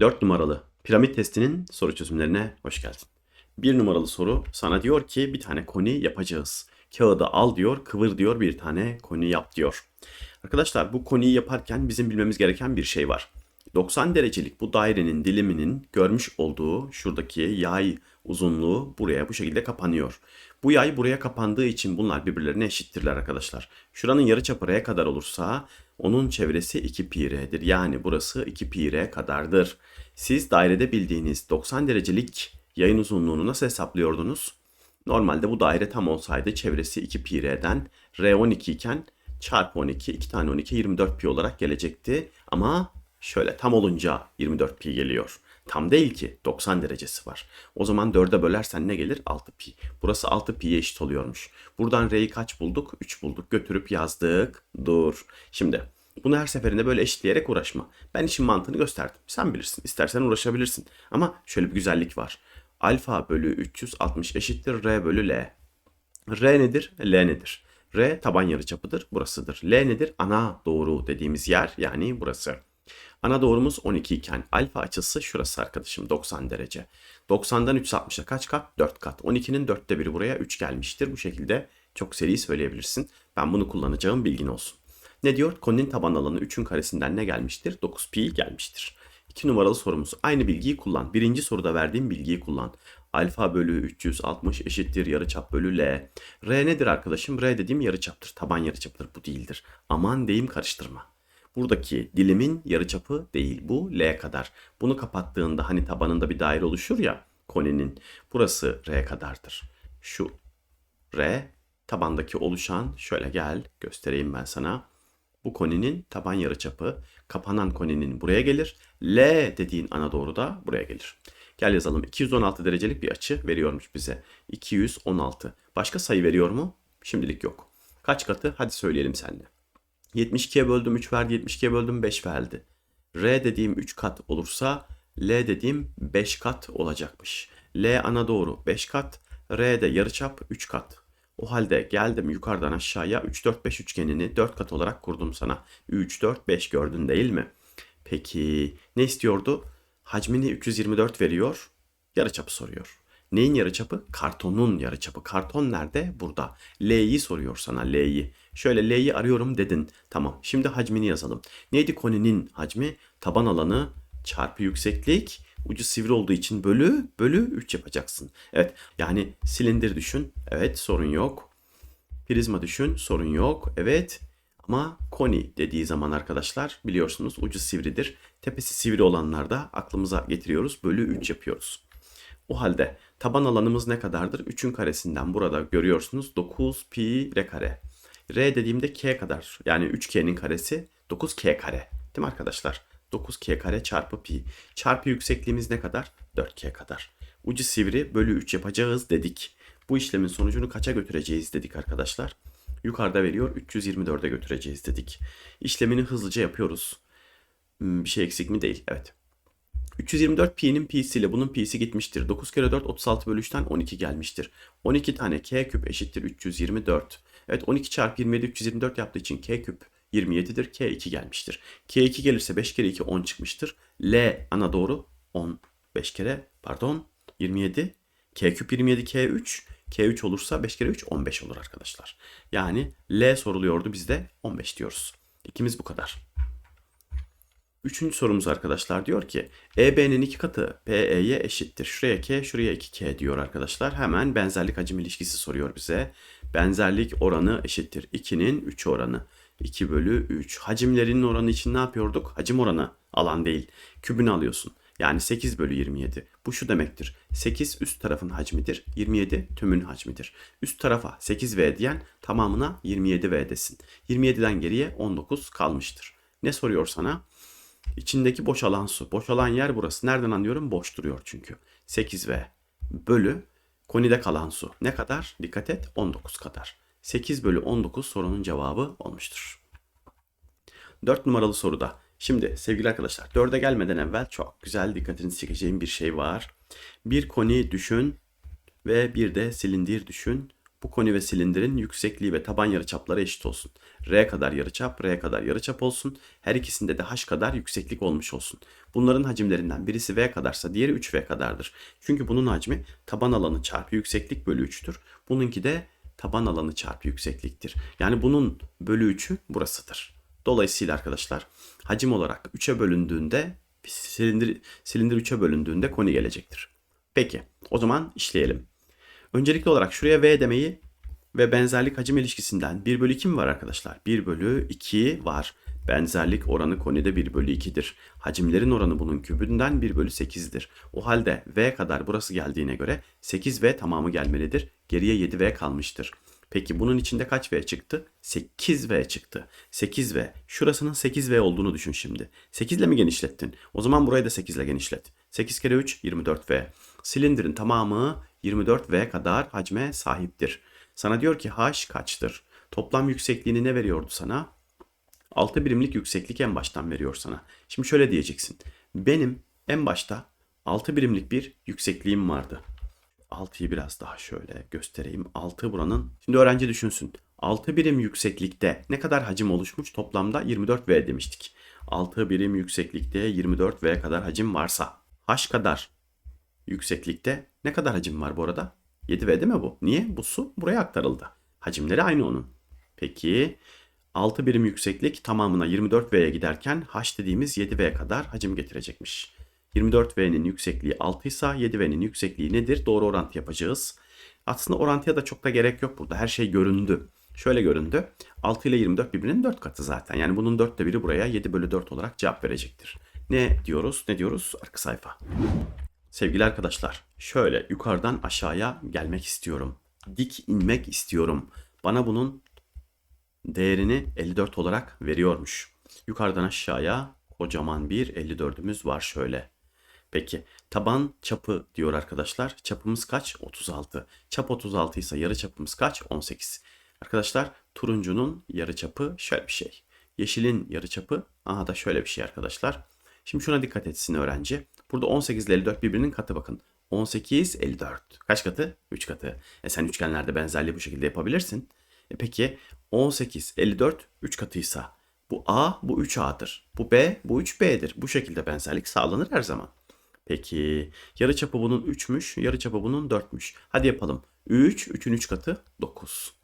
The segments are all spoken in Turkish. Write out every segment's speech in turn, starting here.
4 numaralı piramit testinin soru çözümlerine hoş geldin. 1 numaralı soru sana diyor ki bir tane koni yapacağız. Kağıdı al diyor, kıvır diyor, bir tane koni yap diyor. Arkadaşlar bu koniyi yaparken bizim bilmemiz gereken bir şey var. 90 derecelik bu dairenin diliminin görmüş olduğu şuradaki yay uzunluğu buraya bu şekilde kapanıyor. Bu yay buraya kapandığı için bunlar birbirlerine eşittirler arkadaşlar. Şuranın yarıçapı r kadar olursa onun çevresi 2 pi r'dir. Yani burası 2 pi r kadardır. Siz dairede bildiğiniz 90 derecelik yayın uzunluğunu nasıl hesaplıyordunuz? Normalde bu daire tam olsaydı çevresi 2 pi r'den r 12 iken çarpı 12 2 tane 12 24 pi olarak gelecekti. Ama şöyle tam olunca 24 pi geliyor. Tam değil ki 90 derecesi var. O zaman 4'e bölersen ne gelir? 6 pi. Burası 6 pi'ye eşit oluyormuş. Buradan r'yi kaç bulduk? 3 bulduk. Götürüp yazdık. Dur. Şimdi bunu her seferinde böyle eşitleyerek uğraşma. Ben işin mantığını gösterdim. Sen bilirsin. İstersen uğraşabilirsin. Ama şöyle bir güzellik var. Alfa bölü 360 eşittir R bölü L. R nedir? L nedir? R taban yarıçapıdır. Burasıdır. L nedir? Ana doğru dediğimiz yer yani burası. Ana doğrumuz 12 iken alfa açısı şurası arkadaşım 90 derece. 90'dan 360'a kaç kat? 4 kat. 12'nin 4'te biri buraya 3 gelmiştir. Bu şekilde çok seri söyleyebilirsin. Ben bunu kullanacağım bilgin olsun. Ne diyor? Koninin taban alanı 3'ün karesinden ne gelmiştir? 9 pi gelmiştir. 2 numaralı sorumuz. Aynı bilgiyi kullan. Birinci soruda verdiğim bilgiyi kullan. Alfa bölü 360 eşittir yarıçap bölü L. R nedir arkadaşım? R dediğim yarıçaptır. Taban yarıçapıdır. Bu değildir. Aman deyim karıştırma. Buradaki dilimin yarıçapı değil bu L kadar. Bunu kapattığında hani tabanında bir daire oluşur ya koninin. Burası R kadardır. Şu R tabandaki oluşan şöyle gel göstereyim ben sana. Bu koninin taban yarıçapı kapanan koninin buraya gelir. L dediğin ana doğru da buraya gelir. Gel yazalım. 216 derecelik bir açı veriyormuş bize. 216. Başka sayı veriyor mu? Şimdilik yok. Kaç katı? Hadi söyleyelim seninle. 72'ye böldüm 3 verdi, 72'ye böldüm 5 verdi. R dediğim 3 kat olursa L dediğim 5 kat olacakmış. L ana doğru 5 kat, R de yarıçap 3 kat. O halde geldim yukarıdan aşağıya 3 4 5 üçgenini 4 kat olarak kurdum sana. 3 4 5 gördün değil mi? Peki ne istiyordu? Hacmini 324 veriyor. Yarıçapı soruyor. Neyin yarıçapı? Kartonun yarıçapı. Karton nerede? Burada. L'yi soruyor sana L'yi. Şöyle L'yi arıyorum dedin. Tamam. Şimdi hacmini yazalım. Neydi koninin hacmi? Taban alanı çarpı yükseklik. Ucu sivri olduğu için bölü bölü 3 yapacaksın. Evet. Yani silindir düşün. Evet sorun yok. Prizma düşün. Sorun yok. Evet. Ama koni dediği zaman arkadaşlar biliyorsunuz ucu sivridir. Tepesi sivri olanlarda aklımıza getiriyoruz. Bölü 3 yapıyoruz. O halde taban alanımız ne kadardır? 3'ün karesinden burada görüyorsunuz 9 pi r kare. R dediğimde k kadar yani 3k'nin karesi 9k kare. Değil mi arkadaşlar? 9k kare çarpı pi. Çarpı yüksekliğimiz ne kadar? 4k kadar. Ucu sivri bölü 3 yapacağız dedik. Bu işlemin sonucunu kaça götüreceğiz dedik arkadaşlar. Yukarıda veriyor 324'e götüreceğiz dedik. İşlemini hızlıca yapıyoruz. Hmm, Bir şey eksik mi? Değil. Evet. 324 pi'nin pi'siyle bunun pi'si gitmiştir. 9 kere 4 36 bölü 3'ten 12 gelmiştir. 12 tane k küp eşittir 324. Evet 12 çarpı 27 324 yaptığı için k küp 27'dir. K 2 gelmiştir. K 2 gelirse 5 kere 2 10 çıkmıştır. L ana doğru 10 5 kere pardon 27. K küp 27 K 3. K 3 olursa 5 kere 3 15 olur arkadaşlar. Yani L soruluyordu bizde 15 diyoruz. İkimiz bu kadar. Üçüncü sorumuz arkadaşlar diyor ki EB'nin iki katı PE'ye eşittir. Şuraya K, şuraya 2K diyor arkadaşlar. Hemen benzerlik hacim ilişkisi soruyor bize. Benzerlik oranı eşittir. 2'nin 3 oranı. 2 bölü 3. Hacimlerinin oranı için ne yapıyorduk? Hacim oranı alan değil. Kübünü alıyorsun. Yani 8 bölü 27. Bu şu demektir. 8 üst tarafın hacmidir. 27 tümün hacmidir. Üst tarafa 8V diyen tamamına 27V desin. 27'den geriye 19 kalmıştır. Ne soruyor sana? İçindeki boşalan su. Boşalan yer burası. Nereden anlıyorum? Boş duruyor çünkü. 8V bölü konide kalan su. Ne kadar? Dikkat et 19 kadar. 8 bölü 19 sorunun cevabı olmuştur. 4 numaralı soruda. Şimdi sevgili arkadaşlar 4'e gelmeden evvel çok güzel dikkatinizi çekeceğim bir şey var. Bir koni düşün ve bir de silindir düşün. Bu koni ve silindirin yüksekliği ve taban yarıçapları eşit olsun. R kadar yarıçap, R kadar yarıçap olsun. Her ikisinde de H kadar yükseklik olmuş olsun. Bunların hacimlerinden birisi V kadarsa diğeri 3V kadardır. Çünkü bunun hacmi taban alanı çarpı yükseklik bölü 3'tür. Bununki de taban alanı çarpı yüksekliktir. Yani bunun bölü 3'ü burasıdır. Dolayısıyla arkadaşlar hacim olarak 3'e bölündüğünde silindir, silindir 3'e bölündüğünde koni gelecektir. Peki o zaman işleyelim. Öncelikli olarak şuraya V demeyi ve benzerlik hacim ilişkisinden 1 bölü 2 mi var arkadaşlar? 1 bölü 2 var. Benzerlik oranı konide 1 bölü 2'dir. Hacimlerin oranı bunun kübünden 1 bölü 8'dir. O halde V kadar burası geldiğine göre 8V tamamı gelmelidir. Geriye 7V kalmıştır. Peki bunun içinde kaç V çıktı? 8V çıktı. 8V. Şurasının 8V olduğunu düşün şimdi. 8 ile mi genişlettin? O zaman burayı da 8 ile genişlet. 8 kere 3 24V. Silindirin tamamı 24V kadar hacme sahiptir. Sana diyor ki H kaçtır? Toplam yüksekliğini ne veriyordu sana? 6 birimlik yükseklik en baştan veriyor sana. Şimdi şöyle diyeceksin. Benim en başta 6 birimlik bir yüksekliğim vardı. 6'yı biraz daha şöyle göstereyim. 6 buranın. Şimdi öğrenci düşünsün. 6 birim yükseklikte ne kadar hacim oluşmuş? Toplamda 24V demiştik. 6 birim yükseklikte 24V kadar hacim varsa H kadar yükseklikte ne kadar hacim var bu arada? 7V değil mi bu? Niye? Bu su buraya aktarıldı. Hacimleri aynı onun. Peki 6 birim yükseklik tamamına 24V'ye giderken H dediğimiz 7V kadar hacim getirecekmiş. 24V'nin yüksekliği 6 ise 7V'nin yüksekliği nedir? Doğru orantı yapacağız. Aslında orantıya da çok da gerek yok burada. Her şey göründü. Şöyle göründü. 6 ile 24 birbirinin 4 katı zaten. Yani bunun 4'te biri buraya 7 bölü 4 olarak cevap verecektir. Ne diyoruz? Ne diyoruz? Arka sayfa. Sevgili arkadaşlar, şöyle yukarıdan aşağıya gelmek istiyorum. Dik inmek istiyorum. Bana bunun değerini 54 olarak veriyormuş. Yukarıdan aşağıya kocaman bir 54'ümüz var şöyle. Peki taban çapı diyor arkadaşlar. Çapımız kaç? 36. Çap 36 ise yarı çapımız kaç? 18. Arkadaşlar turuncunun yarı çapı şöyle bir şey. Yeşilin yarı çapı aha da şöyle bir şey arkadaşlar. Şimdi şuna dikkat etsin öğrenci. Burada 18 ile 54 birbirinin katı bakın. 18, 54. Kaç katı? 3 katı. E sen üçgenlerde benzerliği bu şekilde yapabilirsin. E peki 18, 54 3 katıysa bu A bu 3A'dır. Bu B bu 3B'dir. Bu şekilde benzerlik sağlanır her zaman. Peki yarıçapı bunun 3'müş, yarıçapı bunun 4'müş. Hadi yapalım. 3, 3'ün 3 katı 9.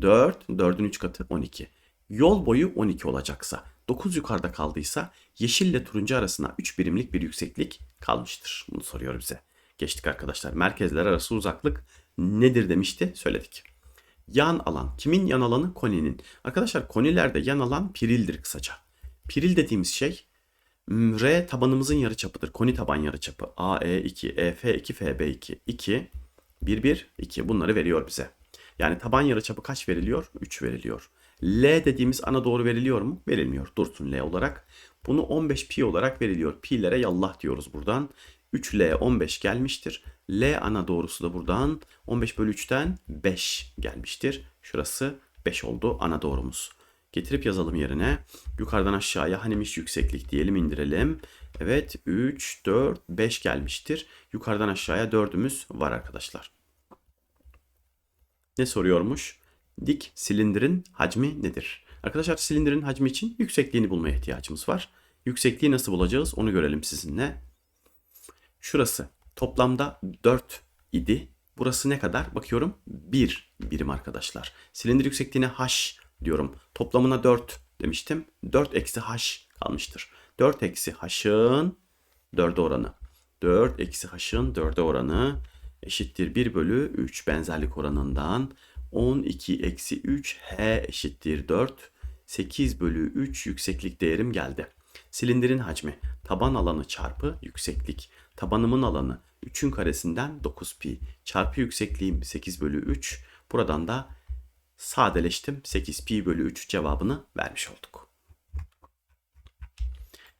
4, 4'ün 3 katı 12. Yol boyu 12 olacaksa, 9 yukarıda kaldıysa yeşille turuncu arasına 3 birimlik bir yükseklik kalmıştır. Bunu soruyor bize. Geçtik arkadaşlar. Merkezler arası uzaklık nedir demişti? Söyledik. Yan alan. Kimin yan alanı? Koninin. Arkadaşlar konilerde yan alan pirildir kısaca. Piril dediğimiz şey R tabanımızın yarıçapıdır. Koni taban yarıçapı. AE2, EF2, FB2. 2, 1, 1, 2. Bunları veriyor bize. Yani taban yarıçapı kaç veriliyor? 3 veriliyor. L dediğimiz ana doğru veriliyor mu? Verilmiyor. Dursun L olarak. Bunu 15 pi olarak veriliyor. Pi'lere yallah diyoruz buradan. 3L 15 gelmiştir. L ana doğrusu da buradan 15 bölü 3'ten 5 gelmiştir. Şurası 5 oldu ana doğrumuz. Getirip yazalım yerine. Yukarıdan aşağıya hanimiş yükseklik diyelim indirelim. Evet 3, 4, 5 gelmiştir. Yukarıdan aşağıya 4'ümüz var arkadaşlar. Ne soruyormuş? Dik silindirin hacmi nedir? Arkadaşlar silindirin hacmi için yüksekliğini bulmaya ihtiyacımız var. Yüksekliği nasıl bulacağız onu görelim sizinle. Şurası toplamda 4 idi. Burası ne kadar? Bakıyorum 1 birim arkadaşlar. Silindir yüksekliğine h diyorum. Toplamına 4 demiştim. 4 eksi h kalmıştır. 4 eksi h'ın 4'e oranı. 4 eksi h'ın 4'e oranı eşittir 1 bölü 3 benzerlik oranından 12 eksi 3 h eşittir 4. 8 bölü 3 yükseklik değerim geldi. Silindirin hacmi taban alanı çarpı yükseklik. Tabanımın alanı 3'ün karesinden 9 pi çarpı yüksekliğim 8 bölü 3. Buradan da sadeleştim 8 pi bölü 3 cevabını vermiş olduk.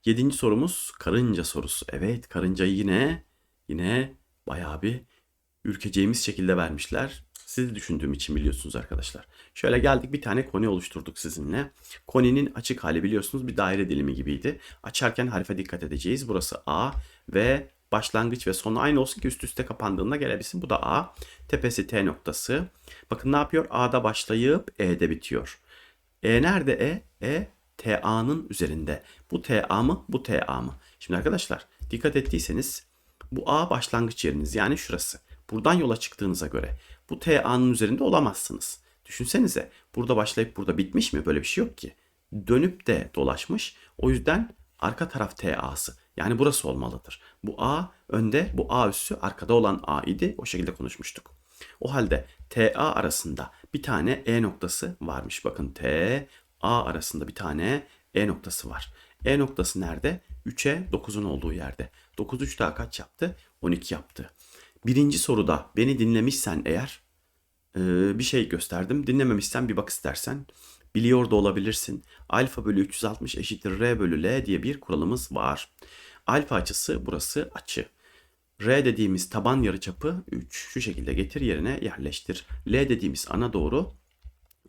Yedinci sorumuz karınca sorusu. Evet karıncayı yine yine bayağı bir ürkeceğimiz şekilde vermişler. Sizi düşündüğüm için biliyorsunuz arkadaşlar. Şöyle geldik bir tane koni oluşturduk sizinle. Koninin açık hali biliyorsunuz bir daire dilimi gibiydi. Açarken harfe dikkat edeceğiz. Burası A ve başlangıç ve sonu aynı olsun ki üst üste kapandığında gelebilsin. Bu da A. Tepesi T noktası. Bakın ne yapıyor? A'da başlayıp E'de bitiyor. E nerede E? E TA'nın üzerinde. Bu TA mı? Bu TA mı? Şimdi arkadaşlar dikkat ettiyseniz bu A başlangıç yeriniz yani şurası. Buradan yola çıktığınıza göre bu TA'nın üzerinde olamazsınız. Düşünsenize burada başlayıp burada bitmiş mi? Böyle bir şey yok ki. Dönüp de dolaşmış. O yüzden arka taraf TA'sı. Yani burası olmalıdır. Bu A önde, bu A üssü arkada olan A idi. O şekilde konuşmuştuk. O halde TA arasında bir tane E noktası varmış. Bakın T, A arasında bir tane E noktası var. E noktası nerede? 3'e 9'un olduğu yerde. 9 3 daha kaç yaptı? 12 yaptı. Birinci soruda beni dinlemişsen eğer bir şey gösterdim. Dinlememişsen bir bak istersen. Biliyor da olabilirsin. Alfa bölü 360 eşittir R bölü L diye bir kuralımız var. Alfa açısı burası açı. R dediğimiz taban yarıçapı 3. Şu şekilde getir yerine yerleştir. L dediğimiz ana doğru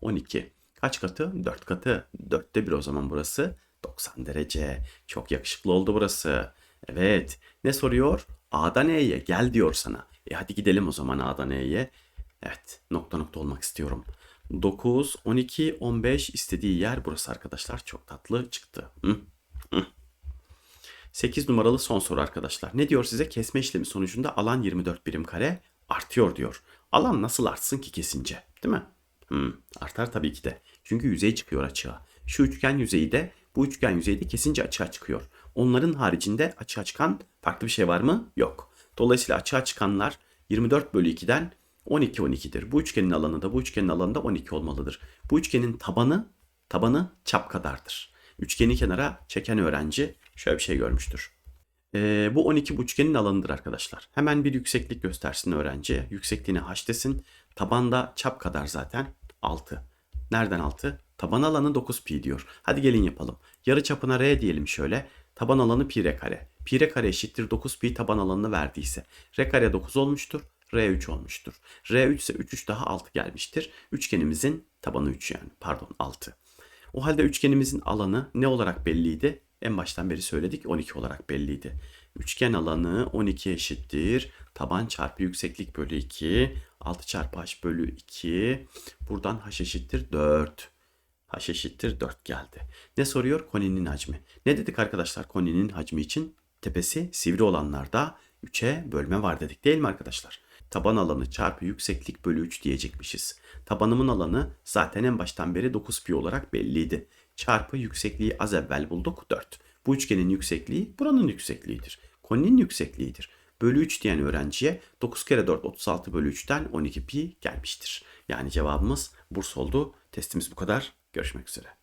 12. Kaç katı? 4 katı. 4'te 1 o zaman burası. 90 derece. Çok yakışıklı oldu burası. Evet. Ne soruyor? A'dan E'ye gel diyor sana. E hadi gidelim o zaman A'dan E'ye. Evet. Nokta nokta olmak istiyorum. 9, 12, 15 istediği yer burası arkadaşlar. Çok tatlı çıktı. Hı? Hı. 8 numaralı son soru arkadaşlar. Ne diyor size? Kesme işlemi sonucunda alan 24 birim kare artıyor diyor. Alan nasıl artsın ki kesince? Değil mi? Hmm, artar tabii ki de. Çünkü yüzey çıkıyor açığa. Şu üçgen yüzeyi de bu üçgen yüzeyi de kesince açığa çıkıyor. Onların haricinde açığa çıkan farklı bir şey var mı? Yok. Dolayısıyla açığa çıkanlar 24 bölü 2'den 12 12'dir. Bu üçgenin alanı da bu üçgenin alanı da 12 olmalıdır. Bu üçgenin tabanı tabanı çap kadardır. Üçgeni kenara çeken öğrenci şöyle bir şey görmüştür. Ee, bu 12 bu üçgenin alanıdır arkadaşlar. Hemen bir yükseklik göstersin öğrenci. Yüksekliğini h desin. Tabanda çap kadar zaten 6. Nereden 6? Taban alanı 9 pi diyor. Hadi gelin yapalım. Yarı çapına r diyelim şöyle. Taban alanı pi r kare. Pi r kare eşittir 9 pi taban alanını verdiyse. r kare 9 olmuştur. R 3 olmuştur. R 3 ise 3 3 daha 6 gelmiştir. Üçgenimizin tabanı 3 yani. Pardon 6. O halde üçgenimizin alanı ne olarak belliydi? En baştan beri söyledik 12 olarak belliydi. Üçgen alanı 12 eşittir. Taban çarpı yükseklik bölü 2. 6 çarpı h bölü 2. Buradan h eşittir 4. h eşittir 4 geldi. Ne soruyor? Koninin hacmi. Ne dedik arkadaşlar koninin hacmi için? Tepesi sivri olanlarda 3'e bölme var dedik değil mi arkadaşlar? Taban alanı çarpı yükseklik bölü 3 diyecekmişiz. Tabanımın alanı zaten en baştan beri 9 pi olarak belliydi. Çarpı yüksekliği az evvel bulduk 4. Bu üçgenin yüksekliği buranın yüksekliğidir. Koninin yüksekliğidir. Bölü 3 diyen öğrenciye 9 kere 4 36 bölü 3'ten 12 pi gelmiştir. Yani cevabımız Burs oldu. Testimiz bu kadar. Görüşmek üzere.